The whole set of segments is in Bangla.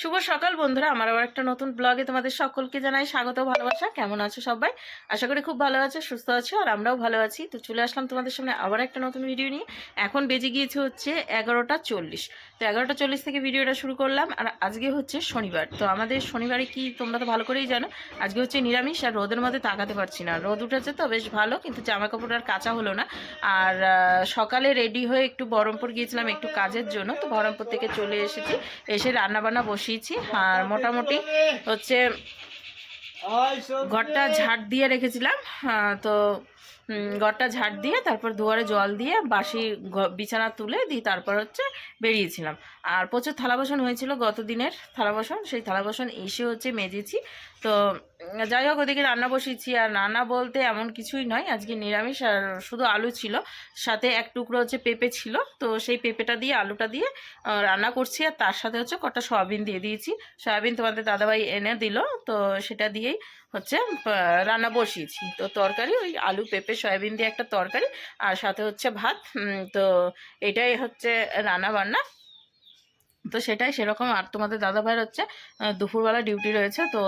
শুভ সকাল বন্ধুরা, আমার আবার একটা নতুন ব্লগে তোমাদের সকলকে জানাই স্বাগত, ভালোবাসা, কেমন আছো সবাই? আশা করি খুব ভালো আছো, সুস্থ আছো, আর আমরাও ভালো আছি। তো চলে আসলাম তোমাদের সামনে আবার একটা নতুন ভিডিও নিয়ে। এখন বেজে গিয়েছে হচ্ছে এগারোটা চল্লিশ। তো এগারোটা চল্লিশ থেকে ভিডিওটা শুরু করলাম, আর আজকে হচ্ছে শনিবার। তো আমাদের শনিবারে কি তোমরা তো ভালো করেই জানো, আজকে হচ্ছে নিরামিষ, আর রোদের মধ্যে তাকাতে পারছি না। রোদ উঠেছে তো বেশ ভালো, কিন্তু জামা কাপড় আর কাঁচা হলো না। আর সকালে রেডি হয়ে একটু বহরমপুর গিয়েছিলাম একটু কাজের জন্য, তো বহরমপুর থেকে চলে এসেছি। এসে রান্নাবান্না বসিয়েছি। আর মোটামুটি হচ্ছে ঘরটা ঝাড় দিয়ে রেখেছিলাম। তো ঘরটা ঝাড় দিয়ে তারপর দুয়ারে জল দিয়ে বাসি বিছানা তুলে দিয়ে তারপর হচ্ছে বেরিয়েছিলাম। আর প্রচুর থালা বাসন হয়েছিল গত দিনের থালা বাসন। সেই থালা বাসন এসে হচ্ছে মেজেছি। তো যাই হোক, ওদিকে রান্না বসিয়েছি। আর রান্না বলতে এমন কিছুই নয়, আজকে নিরামিষ আর শুধু আলু ছিল। সাথে এক টুকরো হচ্ছে পেঁপে ছিল, তো সেই পেঁপেটা দিয়ে, আলুটা দিয়ে রান্না করছি। আর তার সাথে হচ্ছে কটা সয়াবিন দিয়ে দিয়েছি। সয়াবিন তোমাদের দাদাভাই এনে দিল, তো সেটা দিয়েই হচ্ছে রান্না বসিয়েছি। তো তরকারি, ওই আলু, পেঁপে, সয়াবিন দিয়ে একটা তরকারি, আর সাথে হচ্ছে ভাত। তো এটাই হচ্ছে রান্না বান্না তো সেটাই সেরকম। আর তোমাদের দাদা ভাইয়ের হচ্ছে দুপুরবেলা ডিউটি রয়েছে, তো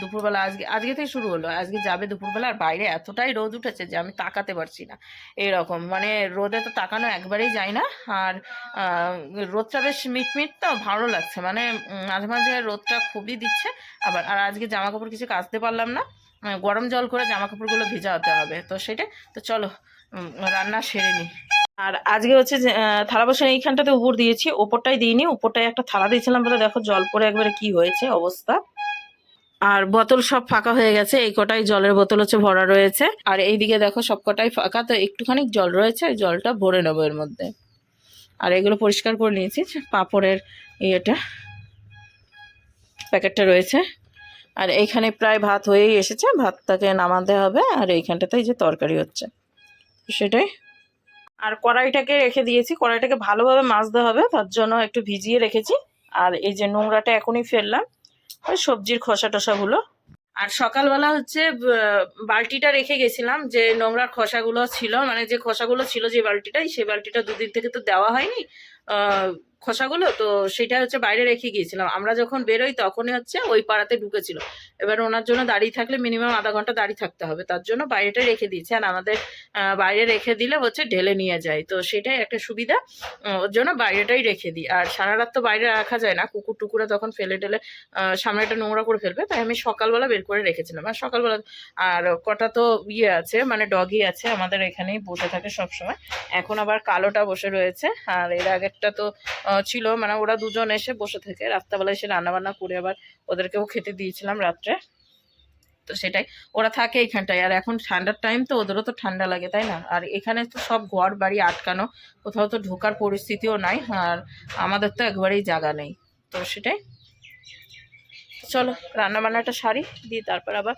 দুপুরবেলা আজকে আজকে থেকে শুরু হলো। আজকে যাবে দুপুরবেলা আর বাইরে এতটাই রোদ উঠেছে যে আমি তাকাতে পারছি না। এরকম মানে রোদে তো তাকানো একবারেই যায় না। আর রোদটা বেশ মিটমিট তো, ভালো লাগছে। মানে মাঝে মাঝে রোদটা খুবই দিচ্ছে। আবার, আর আজকে জামা কাপড় কিছু কাচতে পারলাম না। গরম জল করে জামা কাপড়গুলো ভেজাতে হবে। তো সেটা তো চলো রান্না সেরে নিই আর আজকে হচ্ছে থালা বাসন এইখানটাতে উপর দিয়েছি, ওপরটাই দিইনি, উপরটায় একটা থালা দিয়েছিলাম বলে দেখো জল পরে একবারে কি হয়েছে অবস্থা। আর বোতল সব ফাঁকা হয়ে গেছে, এই কটাই জলের বোতল হচ্ছে ভরা রয়েছে। আর এইদিকে দেখো সব কটাই ফাঁকা, তো একটুখানি জল রয়েছে ওই জলটা ভরে নেব এর মধ্যে। আর এগুলো পরিষ্কার করে নিয়েছি, পাঁপড়ের ইয়েটা, প্যাকেটটা রয়েছে। আর এইখানে প্রায় ভাত হয়েই এসেছে, ভাতটাকে নামাতে হবে, আর এইখানটাতে এই যে তরকারি হচ্ছে। সেটাই আর কড়াইটাকে রেখে দিয়েছি। কড়াইটাকে ভালোভাবে মাজতে হবে, তার জন্য একটু ভিজিয়ে রেখেছি। আর এই যে নোংরাটা এখনই ফেললাম, ওই সবজির খোসা টোসাগুলো আর সকালবেলা হচ্ছে বালতিটা রেখে গেছিলাম যে নোংরার খোসাগুলো ছিল মানে যে খোসাগুলো ছিল যে বালতিটাই, সেই বালতিটা দুদিন থেকে তো দেওয়া হয়নি খোসাগুলো, তো সেটা হচ্ছে বাইরে রেখে গিয়েছিলাম। আমরা যখন বেরোই তখনই হচ্ছে ওই পাড়াতে ঢুকেছিল। এবার ওনার জন্য দাঁড়িয়ে থাকলে মিনিমাম আধা ঘণ্টা দাঁড়িয়ে থাকতে হবে। তার জন্য বাইরেটাই রেখে দিয়েছে। আর আমাদের বাইরে রেখে দিলে হচ্ছে ঢেলে নিয়ে যায়। তো সেটাই একটা সুবিধা। ওর জন্য বাইরেটাই রেখে দিই। আর সারা রাত তো বাইরে রাখা যায় না। কুকুর টুকুরে তখন ফেলে টেলে সামনেটা নোংরা করে ফেলবে। তাই আমি সকালবেলা বের করে রেখেছিলাম। আর সকালবেলা, আর কটা তো ইয়ে আছে মানে ডগি আছে আমাদের এখানেই বসে থাকে সব সময় এখন আবার কালোটা বসে রয়েছে। আর এর আগেরটা তো ছিল। মানে ওরা দুজন এসে বসে থাকে। রাত্রাবেলা এসে রান্নাবান্না করে আবার ওদেরকেও খেতে দিয়েছিলাম রাত্রে। তো সেটাই ওরা থাকে এইখানটায় আর এখন ঠান্ডার টাইম তো ওদেরও তো ঠান্ডা লাগে তাই না? আর এখানে তো সব ঘর বাড়ি আটকানো কোথাও তো ঢোকার পরিস্থিতিও নাই আর আমাদের তো একবারেই জায়গা নেই। তো সেটাই। চলো রান্না বান্নাটা সারি দিয়ে তারপর আবার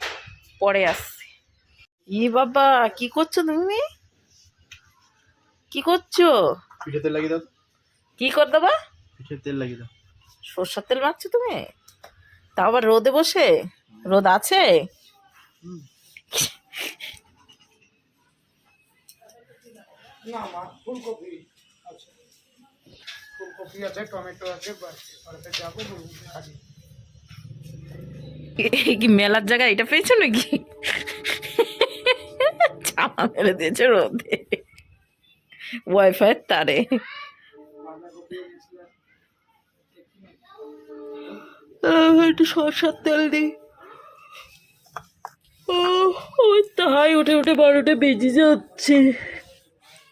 পরে আসছি। ই বাবা কি করছ তুমি? কি করছ? পিঠে তেল লাগিয়ে দাও কি কর দেবা পিঠে তেল লাগিয়ে দাও। সর্ষার তেল মাখছো তুমি? তাও আবার রোদে বসে? রোদ আছে? ফুলকপি আছে। টমেটো আছে যাব কি মেলার জায়গা এটা পেয়েছ নাকি? জামা মেরে দিয়েছে রোদে। ওয়াইফাই তারে। একটু সরষার তেল দিই। ওই তাই উঠে উঠে বারোটা বেজে যাচ্ছে।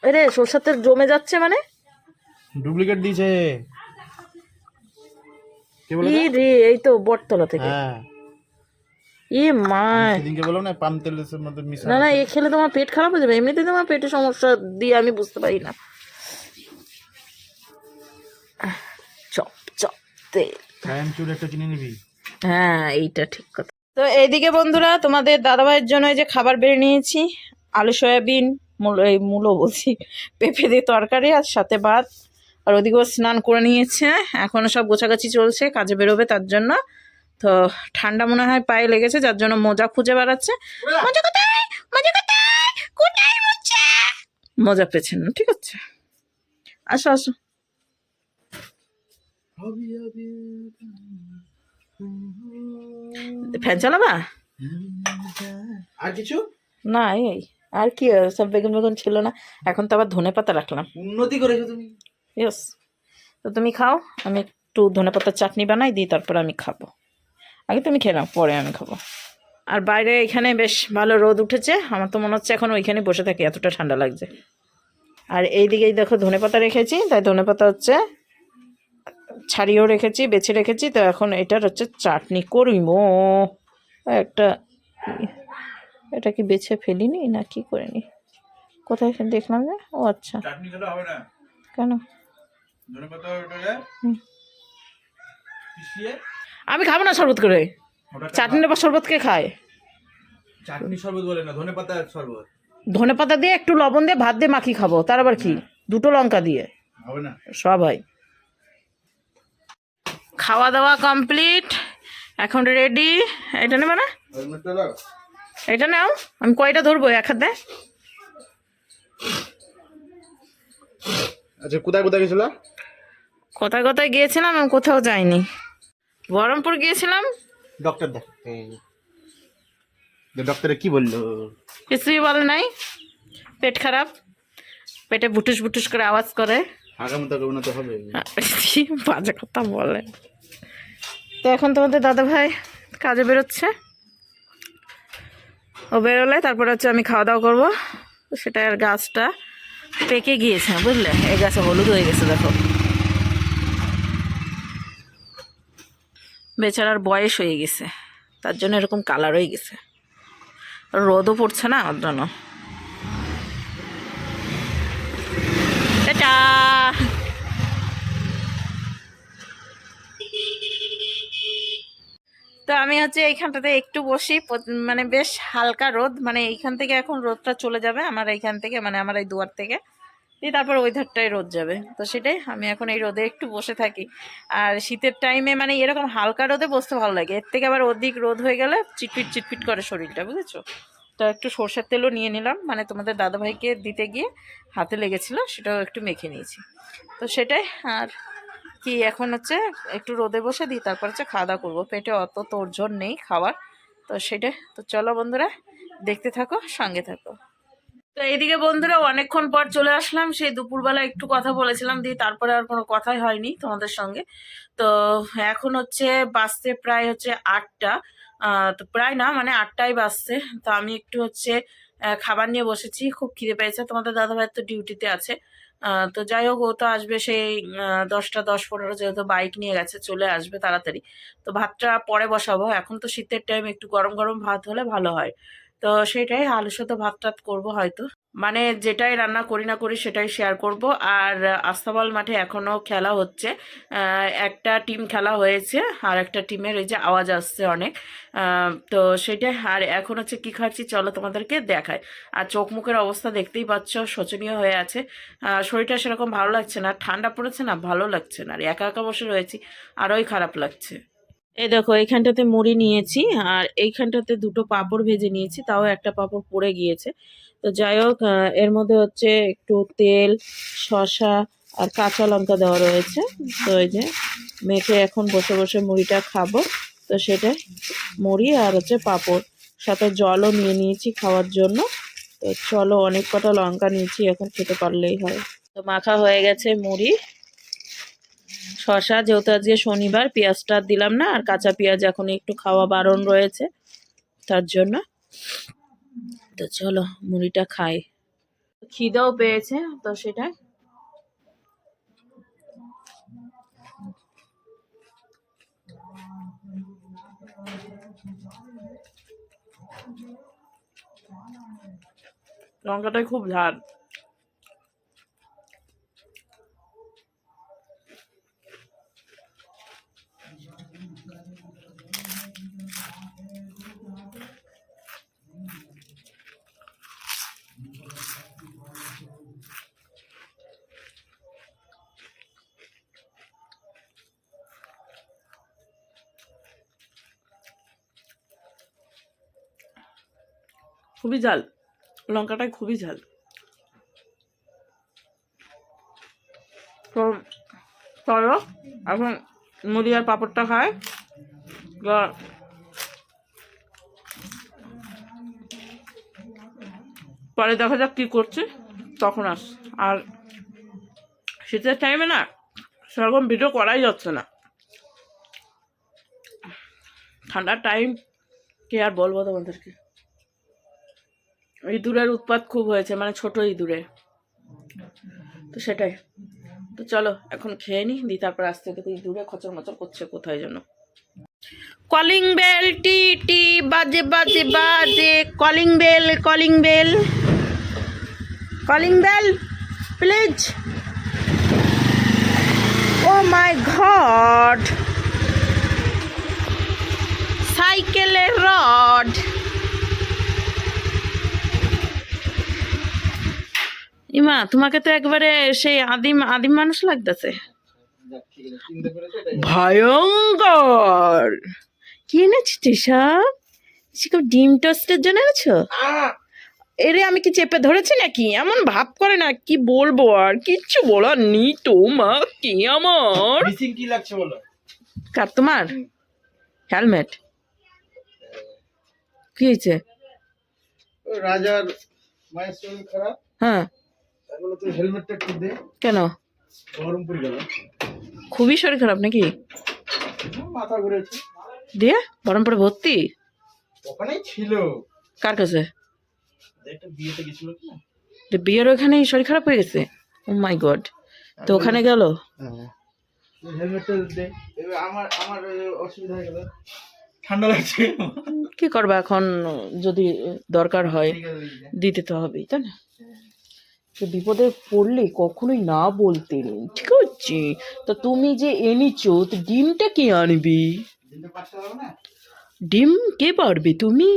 আরে সরষার তেল জমে যাচ্ছে মানে? ডুপ্লিকেট দিয়েছে। ই রে এই তো বটতলা থেকে। হ্যাঁ। ই মা সেদিনকে বলো না পাম তেলের মধ্যে মিশা না না এ খেলে তোমার পেট খারাপ হয়ে যাবে। এমনিতে তোমার পেটে সমস্যা দিয়ে আমি বুঝতে পারি না। চপ চপ তেল। কায়াম একটা কিনে নিবি। হ্যাঁ এইটা ঠিক কথা। তো এইদিকে বন্ধুরা তোমাদের দাদাভাইয়ের জন্য এই যে খাবার বেড়ে নিয়েছি আলু সয়াবিন মূল এই মূলো বলছি পেঁপে দিয়ে তরকারি আর সাথে ভাত। আর ওদিকেও স্নান করে নিয়েছে এখনও সব গোছাগাছি চলছে কাজে বেরোবে তার জন্য। তো ঠান্ডা মনে হয় পায়ে লেগেছে যার জন্য মোজা খুঁজে বেড়াচ্ছে। মোজা কোথায়? মোজা কোথায়? কোথায় মোজা? ঠিক আছে। আসো আসো। ফ্যান চালাবা? আর কিছু? না এই আর কি সব বেগুন বেগুন ছিল না। এখন তো আবার ধনে পাতা রাখলাম। উন্নতি করেছ তুমি। ইয়েস তো তুমি খাও আমি একটু ধনে পাতার চাটনি বানাই দিই তারপরে আমি খাব। আগে তুমি খেয়ে নাও পরে আমি খাব। আর বাইরে এখানে বেশ ভালো রোদ উঠেছে। আমার তো মনে হচ্ছে এখন ওইখানে বসে থাকি এতটা ঠান্ডা লাগছে। আর এই দিকেই দেখো ধনে পাতা রেখেছি তাই ধনে পাতা হচ্ছে ছাড়িয়েও রেখেছি বেছে রেখেছি তো এখন এটার হচ্ছে চাটনি করিব একটা এটা কি বেছে ফেলিনি না কি করিনি? কোথায় দেখলাম যে? ও আচ্ছা। চাটনি কেন? পাতা আমি খাব না শরবত করে। ওটা চাটনির বা শরবত কে খায়? চাটনি শরবত বলে না ধনে পাতার শরবত। ধনে পাতা দিয়ে একটু লবণ দিয়ে ভাত দিয়ে মাখি খাব তার আবার কি? দুটো লঙ্কা দিয়ে। হবে না? সব হয়। খাওয়া দাওয়া কমপ্লিট এখন রেডি এটা নেবে না? এটা নাও। আমি কয়টা ধরবো? এক হাতে? আচ্ছা কোথায় কোথায় গেছিল? কোথায় কোথায় গিয়েছিলাম আমি কোথাও যাইনি। বহরমপুর গিয়েছিলাম। ডক্টর দেখ ডক্টরে কি বলল? কিছুই বলে নাই। পেট খারাপ। পেটে বুটুস বুটুস করে আওয়াজ করে। আগামী তো হবে। বাজে কথা বলে। তো এখন তোমাদের দাদা ভাই কাজে বেরোচ্ছে। ও বেরোলে, তারপরে হচ্ছে আমি খাওয়া দাওয়া করব সেটা আর গাছটা পেকে গিয়েছে, বুঝলে? এই গাছে হলুদ হয়ে গেছে, দেখো। বেচারার বয়স হয়ে গেছে, তার জন্য এরকম কালার হয়ে গেছে। রোদও পড়ছে না ওর জন্য টাটা তো আমি হচ্ছে এইখানটাতে একটু বসি মানে বেশ হালকা রোদ মানে এইখান থেকে এখন রোদটা চলে যাবে আমার এইখান থেকে মানে আমার এই দুয়ার থেকে। দিয়ে তারপর ওই ধারটায় রোদ যাবে। তো সেটাই, আমি এখন এই রোদে একটু বসে থাকি। আর শীতের টাইমে মানে এরকম হালকা রোদে বসতে ভালো লাগে। এর থেকে আবার অধিক রোদ হয়ে গেলে চিটপিট চিটপিট করে শরীরটা, বুঝেছ? তো একটু সর্ষের তেলও নিয়ে নিলাম। মানে তোমাদের দাদাভাইকে দিতে গিয়ে হাতে লেগেছিলো, সেটাও একটু মেখে নিয়েছি। তো সেটাই, আর কি এখন হচ্ছে একটু রোদে বসে দিই, তারপর হচ্ছে খাওয়া দাওয়া করব। পেটে অত তোরঝোর নেই খাওয়ার, তো সেটা, তো চলো বন্ধুরা, দেখতে থাকো, সঙ্গে থাকো। তো এইদিকে বন্ধুরা অনেকক্ষণ পর চলে আসলাম, সেই দুপুরবেলা একটু কথা বলেছিলাম, দিয়ে তারপরে আর কোনো কথাই হয়নি তোমাদের সঙ্গে। তো এখন হচ্ছে বাজতে প্রায় হচ্ছে আটটা তো প্রায় না মানে আটটাই বাজছে। তো আমি একটু হচ্ছে খাবার নিয়ে বসেছি, খুব খিদে পেয়েছে। তোমাদের দাদাভাই তো ডিউটিতে আছে। তো যাই হোক ও তো আসবে সেই দশটা, দশ, পনেরো যেহেতু বাইক নিয়ে গেছে, চলে আসবে তাড়াতাড়ি। তো ভাতটা পরে বসাবো। এখন তো শীতের টাইম একটু গরম গরম ভাত হলে ভালো হয়। তো সেটাই আলু সাথে ভাত টাত করব হয়তো। মানে যেটাই রান্না করি না করি সেটাই শেয়ার করব। আর আস্তাবল মাঠে এখনও খেলা হচ্ছে। একটা টিম খেলা হয়েছে আর একটা টিমের এই যে আওয়াজ আসছে অনেক। তো সেটাই আর এখন হচ্ছে কী খাচ্ছি চলো তোমাদেরকে দেখায় আর চোখ মুখের অবস্থা দেখতেই পাচ্ছ, শোচনীয় হয়ে আছে। শরীরটা সেরকম ভালো লাগছে না, ঠান্ডা পড়েছে না, ভালো লাগছে না। আর একা একা বসে রয়েছি, আরোই খারাপ লাগছে। এই দেখো, এইখানটাতে মুড়ি নিয়েছি আর এইখানটাতে দুটো পাঁপড় ভেজে নিয়েছি, তাও একটা পাঁপড় পড়ে গিয়েছে। তো যাই হোক এর মধ্যে হচ্ছে একটু তেল, শসা আর কাঁচা লঙ্কা দেওয়া রয়েছে। তো এই যে মেখে এখন বসে বসে মুড়িটা খাব। তো সেটা মুড়ি আর হচ্ছে পাঁপড়। সাথে জলও নিয়ে নিয়েছি খাওয়ার জন্য। তো চলো অনেক কটা লঙ্কা নিয়েছি, এখন খেতে পারলেই হয়। তো মাখা হয়ে গেছে মুড়ি। শশা যেহেতু আজকে শনিবার, পেঁয়াজটা দিলাম না, আর কাঁচা পেঁয়াজ এখন একটু খাওয়া বারণ রয়েছে তার জন্য। তো চলো মুড়িটা খাই। খিদেও পেয়েছে তো সেটা লঙ্কাটাই খুব ঝাল। খুবই ঝাল। লঙ্কাটা খুবই ঝাল। তো চলো, এখন মুড়ি আর পাঁপড়টা খায় পরে দেখা যাক কী করছে, তখন আস আর শীতের টাইমে না, সেরকম ভিডিও করাই যাচ্ছে না। ঠান্ডার টাইম কে আর বলব তোমাদেরকে? ইঁদুরের উৎপাত খুব হয়েছে মানে ছোট ইঁদুরে। তো সেটাই। তো চলো এখন খেয়ে নি দি তারপর আসতে দেখো ইঁদুরে খচর মচর করছে কোথায় যেন। কলিং বেল টি টি বাজে বাজে। বাজে calling bell calling bell calling bell please oh my God সাইকেলের রড ইমা তোমাকে তো একবারে সেই আদিম আদিম মানুষ লাগতেছে। ভয়ঙ্কর। কি এনেছি সব? ডিম টোস্টের জন্য এনেছো? এরে আমি কি চেপে ধরেছি নাকি? এমন ভাব করে না কি বলব আর? কিচ্ছু বলার নি তো মা কি আমার? কি লাগছে বলো? কার তোমার? হেলমেট। কি হয়েছে? রাজার মায়ের শরীর খারাপ? হ্যাঁ। কেন? খুবই শরীর খারাপ নাকি? মাথা ঘুরেছে। দিয়ে? বরমপুরে ভর্তি? ওখানেই ছিল। কার কাছে? বিয়েতে গেছিল বিয়ের ওখানেই শরীর খারাপ হয়ে গেছে? Oh my God. তো ওখানে গেল? আহ, অসুবিধা হয়ে গেল। ঠান্ডা লাগছে। কি করবা এখন? যদি দরকার হয়। দিতে তো হবেই তাই না? তো বিপদে পড়লে কখনোই না বলতে নেই। ঠিক আছে? তা তুমি যে এনেছো তো ডিমটা কে আনবি? ডিম কে পারবে তুমি?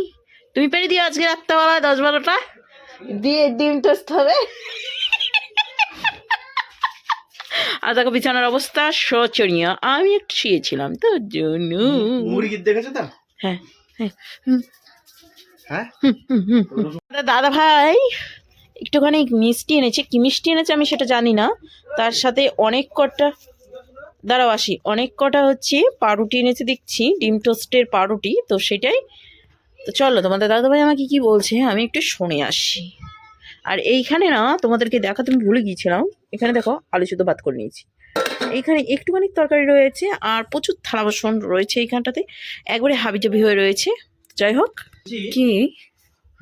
তুমি পেরে দিয়ে আজকে রাত্রেবেলা দশ বারোটা। দিয়ে ডিম টোস্ট হবে। আর দেখো বিছানার অবস্থা শোচনীয়। আমি একটু শুয়েছিলাম তো জন্য। মুরগির দেখেছ তো? হ্যাঁ হ্যাঁ। হ্যাঁ? দাদা ভাই একটুখানি মিষ্টি এনেছে। কি মিষ্টি এনেছে আমি সেটা জানি না। তার সাথে অনেক কটা দাঁড়াও আসি। অনেক কটা হচ্ছে পাউরুটি এনেছে দেখছি। ডিম টোস্টের পাউরুটি। তো সেটাই তো চলো তোমাদের দাদাভাই আমাকে কি বলছে? আমি একটু শুনে আসি। আর এইখানে না তোমাদেরকে দেখা তুমি ভুলে গিয়েছিলাম। এখানে দেখো আলু শুধু ভাত করে নিয়েছি। এইখানে একটুখানি তরকারি রয়েছে আর প্রচুর থালা বাসন রয়েছে এইখানটাতে। একবারে হাবিজাবি হয়ে রয়েছে। যাই হোক। কি?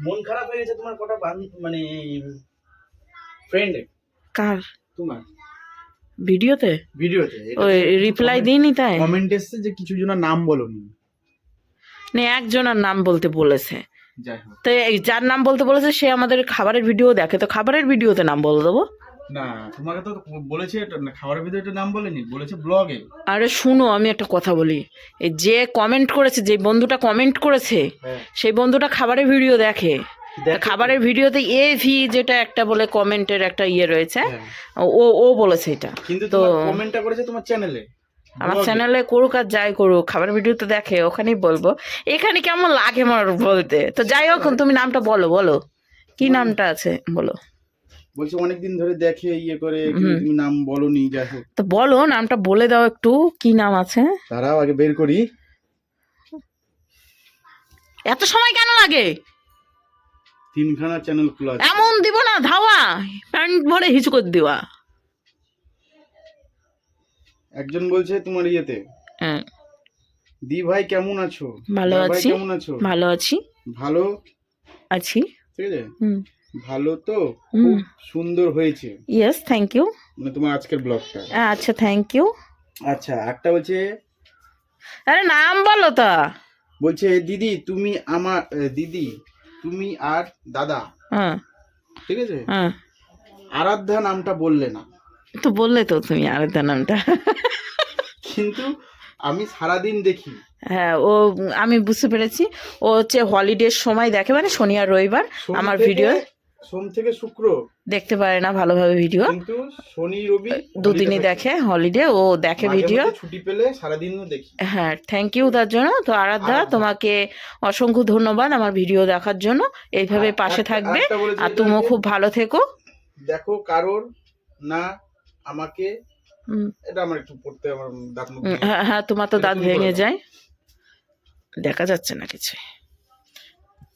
মন খারাপ হয়ে গেছে তোমার কটা মানে ফ্রেন্ড কার? তোমার? ভিডিওতে? ভিডিওতে ওই রিপ্লাই দিইনি তাই? কমেন্ট এসেছে যে কিছু জনের নাম বলনি। না একজনের নাম বলতে বলেছে। তো যার নাম বলতে বলেছে সে আমাদের খাবারের ভিডিও দেখে। তো খাবারের ভিডিওতে নাম বলে দেবো। না তোমাকে তো বলেছে এটা খাবারের ভিতরে নাম বলেনি বলেছে ব্লগে আরে শুনো আমি একটা কথা বলি। এই যে কমেন্ট করেছে যে বন্ধুটা কমেন্ট করেছে হ্যাঁ। সেই বন্ধুটা খাবারের ভিডিও দেখে। খাবারের ভিডিওতে এ ভি যেটা একটা বলে কমেন্টের একটা ইয়ে রয়েছে হ্যাঁ। ও ও বলেছে এটা। কিন্তু তো- কমেন্টটা করেছে তোমার চ্যানেলে আমার চ্যানেলে করুক আর যাই করুক খাবার ভিডিও তো দেখে ওখানেই বলব। এখানে কেমন লাগে আমার বলতে? তো যাই হোক তুমি নামটা বলো বলো। কি নামটা আছে? বলো। বলছে অনেকদিন ধরে দেখে ইয়ে করে তুমি নাম বলনি যাই হোক। তো বলো নামটা বলে দাও একটু কি নাম আছে? তারাও আগে বের করি। এত সময় কেন লাগে? তিনখানা চ্যানেল খোলা আছে। এমন দিব না ধাওয়া প্যান্ট ভরে হিচু করে দিবা একজন বলছে তোমার ইয়েতে হ্যাঁ। দি ভাই কেমন আছো? ভালো আছি। কেমন আছো? ভালো আছি। ভালো। আছি। ঠিক আছে? হুম। ভালো তো? খুব সুন্দর হয়েছে। ইয়েস থ্যাংক ইউ মানে তোমার আজকের ব্লগটা। আচ্ছা থ্যাংক ইউ আচ্ছা একটা বলছে আরে নাম বলো তা। বলছে দিদি তুমি আমার দিদি তুমি আর দাদা। হ্যাঁ। ঠিক আছে? হ্যাঁ। আরাধ্যা নামটা বললে না। তো বললে তো তুমি আরেকটা নামটা। কিন্তু আমি সারাদিন দেখি। হ্যাঁ ও আমি বুঝতে পেরেছি। ও হচ্ছে হলিডের সময় দেখে মানে শনি আর রবিবার আমার ভিডিও সোম থেকে শুক্র। দেখতে পারে না ভালোভাবে ভিডিও। কিন্তু শনি রবি দুদিনই দেখে হলিডে ও দেখে ভিডিও ছুটি পেলে সারাদিনও দেখি। হ্যাঁ থ্যাংক ইউ তার জন্য। তো আরাধ্যা। তোমাকে অসংখ্য ধন্যবাদ আমার ভিডিও দেখার জন্য। এইভাবে পাশে থাকবে। আর তুমিও খুব ভালো থেকো। দেখো কারোর না আমাকে এটা আমার একটু পড়তে আমার দাঁত হ্যাঁ হ্যাঁ তোমার তো দাঁত ভেঙে যায়। দেখা যাচ্ছে না কিছু।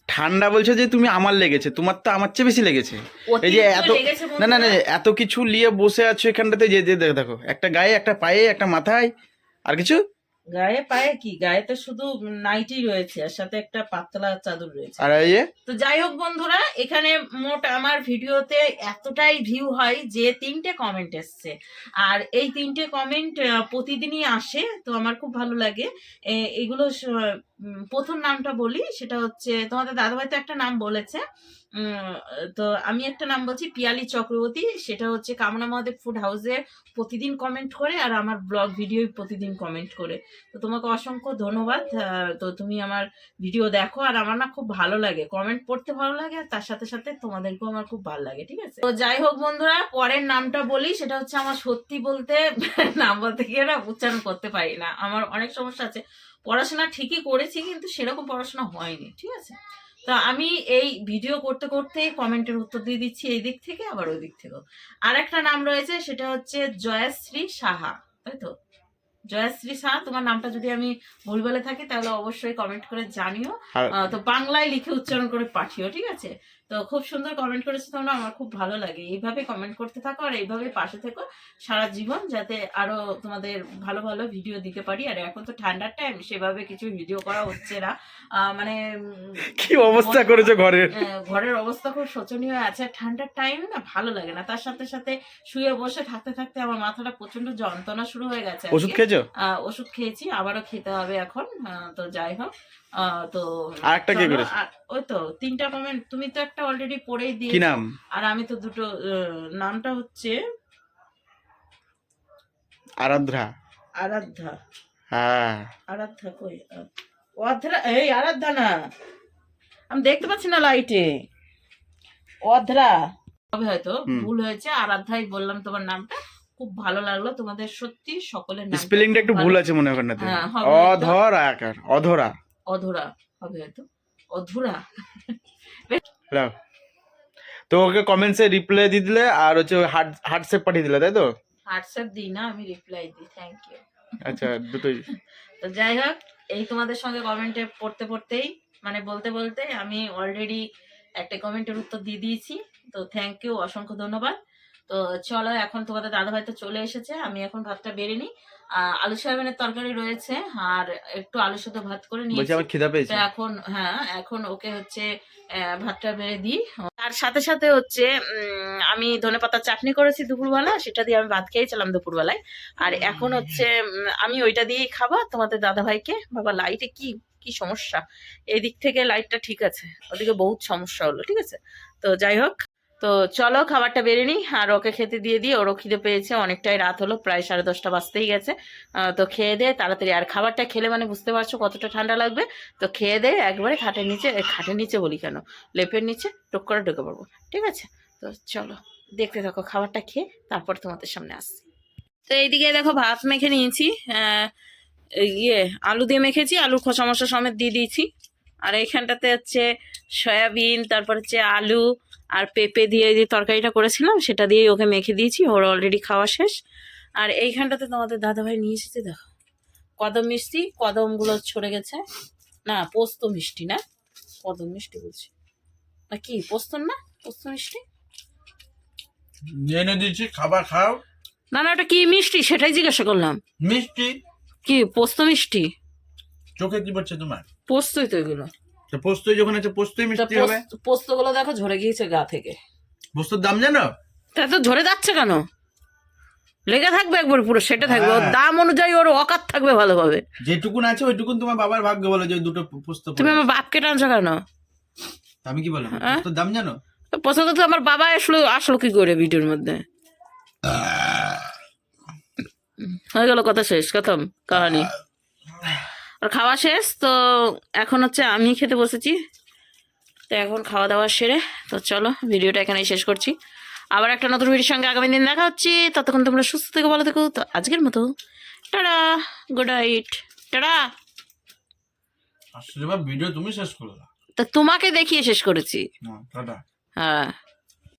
ঠান্ডা বলছো যে তুমি আমার লেগেছে তোমার তো আমার চেয়ে বেশি লেগেছে। এই যে এত লেগেছে না না না এত কিছু নিয়ে বসে আছো এখানটাতে যে যে দেখো দেখো একটা গায়ে একটা পায়ে একটা মাথায় আর কিছু? গায়ে পায়ে কি? গায়ে তো শুধু নাইটি রয়েছে আর সাথে একটা পাতলা চাদর রয়েছে। আর এই যে? তো যাই হোক বন্ধুরা এখানে মোট আমার ভিডিওতে এতটাই ভিউ হয় যে তিনটে কমেন্ট এসছে। আর এই তিনটে কমেন্ট প্রতিদিনই আসে তো আমার খুব ভালো লাগে। এগুলো প্রথম নামটা বলি, সেটা হচ্ছে তোমাদের দাদাভাই তো একটা নাম বলেছে। তো আমি একটা নাম বলছি পিয়ালি চক্রবর্তী, সেটা হচ্ছে কামনা মহাদেব ফুড হাউসে প্রতিদিন কমেন্ট করে আর আমার ব্লগ ভিডিও প্রতিদিন কমেন্ট করে। তো তোমাকে অসংখ্য ধন্যবাদ। তো তুমি আমার ভিডিও দেখো আর আমার না খুব ভালো লাগে। কমেন্ট পড়তে ভালো লাগে আর তার সাথে সাথে তোমাদেরকেও আমার খুব ভালো লাগে, ঠিক আছে? তো যাই হোক বন্ধুরা, পরের নামটা বলি, সেটা হচ্ছে আমার সত্যি বলতে নাম বলতে গিয়ে না উচ্চারণ করতে পারি না। আমার অনেক সমস্যা আছে। পড়াশোনা ঠিকই করেছি কিন্তু সেরকম পড়াশোনা হয়নি ঠিক আছে? তো আমি এই ভিডিও করতে করতে কমেন্টের উত্তর দিয়ে দিচ্ছি এই দিক থেকে আবার ওই দিক থেকেও। আর একটা নাম রয়েছে সেটা হচ্ছে জয়াশ্রী সাহা তাই তো? জয়াশ্রী সাহা তোমার নামটা যদি আমি ভুল বলে থাকি তাহলে অবশ্যই কমেন্ট করে জানিও। আহ, তো বাংলায় লিখে উচ্চারণ করে পাঠিও ঠিক আছে? তো খুব সুন্দর কমেন্ট করেছ তোমরা আমার খুব ভালো লাগে। এইভাবে কমেন্ট করতে থাকো আর এইভাবে পাশে থেকো সারা জীবন যাতে আরও তোমাদের ভালো ভালো ভিডিও দিতে পারি। আর এখন তো ঠান্ডার টাইম সেভাবে কিছু ভিডিও করা হচ্ছে না। মানে কি অবস্থা করেছ ঘরের ঘরের অবস্থা খুব শোচনীয় আছে। ঠান্ডার টাইম না ভালো লাগে না। তার সাথে সাথে শুয়ে বসে থাকতে থাকতে আমার মাথাটা প্রচণ্ড যন্ত্রণা শুরু হয়ে গেছে ওষুধ খেয়েছো? আহ, ওষুধ খেয়েছি আবারও খেতে হবে এখন। তো যাই হোক আহ, তো আরেকটা কে করেছে? ওই তো তিনটা কমেন্ট তুমি তো একটা অলরেডি পড়েই দিয়ে কি নাম? আর আমি তো দুটো নামটা হচ্ছে আরাধ্যা। আরাধ্যা। হ্যাঁ। আরাধ্যা কই? অধরা এই আরাধ্যা না। আমি দেখতে পাচ্ছি না লাইটে অধরা। হবে হয়তো ভুল হয়েছে আরাধ্যাই বললাম তোমার নামটা। খুব ভালো লাগল তোমাদের সত্যি সকলের নাম স্পেলিংটা একটু ভুল আছে মনে হয় অধর আকার অধরা। অধরা হবে হয়তো। অধুরা। হ্যালো তো ওকে কমেন্টসে রিপ্লাই দিয়ে দিলে আর হচ্ছে হার্ট পাঠিয়ে দিলে তাই তো? হোয়াটসঅ্যাপ দিই না আমি রিপ্লাই দিই থ্যাংক ইউ আচ্ছা দুটোই। তো যাই হোক এই তোমাদের সঙ্গে কমেন্টে পড়তে পড়তেই মানে বলতে বলতে আমি অলরেডি একটা কমেন্টের উত্তর দিয়ে দিয়েছি তো থ্যাংক ইউ অসংখ্য ধন্যবাদ। তো চলো এখন তোমাদের দাদা ভাই তো চলে এসেছে আমি এখন ভাতটা বেড়ে নিই। আলু সয়াবিনের তরকারি রয়েছে আর একটু আলু শুদ্ধ ভাত করে নিয়েছি। আমার খিদা পেয়েছে। এখন হ্যাঁ এখন ওকে হচ্ছে ভাতটা বেড়ে দিই। তার সাথে সাথে হচ্ছে আমি ধনেপাতার চাটনি করেছি দুপুরবেলা সেটা দিয়ে আমি ভাত খেয়েছিলাম দুপুরবেলায়। আর এখন হচ্ছে আমি ওইটা দিয়েই খাব তোমাদের দাদা ভাইকে বাবা লাইটে কি কি সমস্যা? এই দিক থেকে লাইটটা ঠিক আছে ওদিকে বহুত সমস্যা হলো ঠিক আছে? তো যাই হোক। তো চলো খাবারটা বেড়ে নিই, আর ওকে খেতে দিয়ে দিই। ওরও খিদে পেয়েছে, অনেকটাই রাত হলো, প্রায় সাড়ে দশটা বাজতেই গেছে। তো খেয়ে দে, তাড়াতাড়ি। আর খাবারটা খেলে মানে বুঝতে পারছ কতটা ঠান্ডা লাগবে? তো খেয়ে দে, একবারে খাটের নিচে খাটের নিচে বলি কেন? লেপের নিচে টুক করে ঢুকে পড়ব, ঠিক আছে? তো চলো, দেখতে থাকো খাবারটা খেয়ে, তারপর তোমাদের সামনে আসছি। তো এইদিকে দেখো ভাত মেখে নিয়েছি ইয়ে আলু দিয়ে মেখেছি, আলুর খোসা মশা সমেত দিয়ে দিয়েছি। আর এইখানটাতে হচ্ছে সয়াবিন তারপর হচ্ছে আলু আর পেঁপে দিয়ে যে তরকারিটা করেছিলাম সেটা দিয়ে ওকে মেখে দিয়েছি ওর অলরেডি খাওয়া শেষ। আর এইখানটাতে তোমাদের দাদাভাই নিয়ে এসেছে দেখো। কদম মিষ্টি কদমগুলো ছড়ে গেছে। না পোস্ত মিষ্টি না কদম মিষ্টি বলছি। না কি পোস্ত না পোস্ত মিষ্টি? এনে দিচ্ছি খাবার খাও। না না ওটা কি মিষ্টি? সেটাই জিজ্ঞাসা করলাম। মিষ্টি। কি পোস্ত মিষ্টি? চোখে কি পড়ছে তোমার? পোস্তই তো এগুলো তো পোস্তই যখন আছে পোস্তই মিষ্টি হবে? পোস্ত- পোস্তগুলো দেখো ঝরে গিয়েছে গা থেকে। পোস্তর দাম জানো? তা তো ঝরে যাচ্ছে কেন? লেগে থাকবে একবার পুরো সেটা থাকবে। ওর হ্যাঁ। দাম অনুযায়ী ওর অকাত থাকবে ভালোভাবে। যেটুকুন আছে ওইটুকুন তোমার বাবার ভাগ্য বলো যে দুটো পোস্ত তুমি আমার বাপকে টানছো কেন? আমি কি বললাম? হ্যাঁ? পোস্তর দাম জানো? পছন্দ তো আমার বাবা আসলো আসলো কি করে ভিডিওর মধ্যে? হয়ে গেল কথা শেষ কথম কাহানি। আর খাওয়া শেষ তো এখন হচ্ছে আমি খেতে বসেছি। তো এখন খাওয়া দাওয়া সেরে তো চলো ভিডিওটা এখানেই শেষ করছি। আবার একটা নতুন ভিডিওর সঙ্গে আগামী দিন দেখা হচ্ছে। ততক্ষণ তোমরা সুস্থ থেকে ভালো থেকো। তো আজকের মতো টাটা গুড নাইট টাটা। আসলে ভিডিও তুমি শেষ করলা। তা তোমাকে দেখিয়ে শেষ করেছি। হ্যাঁ।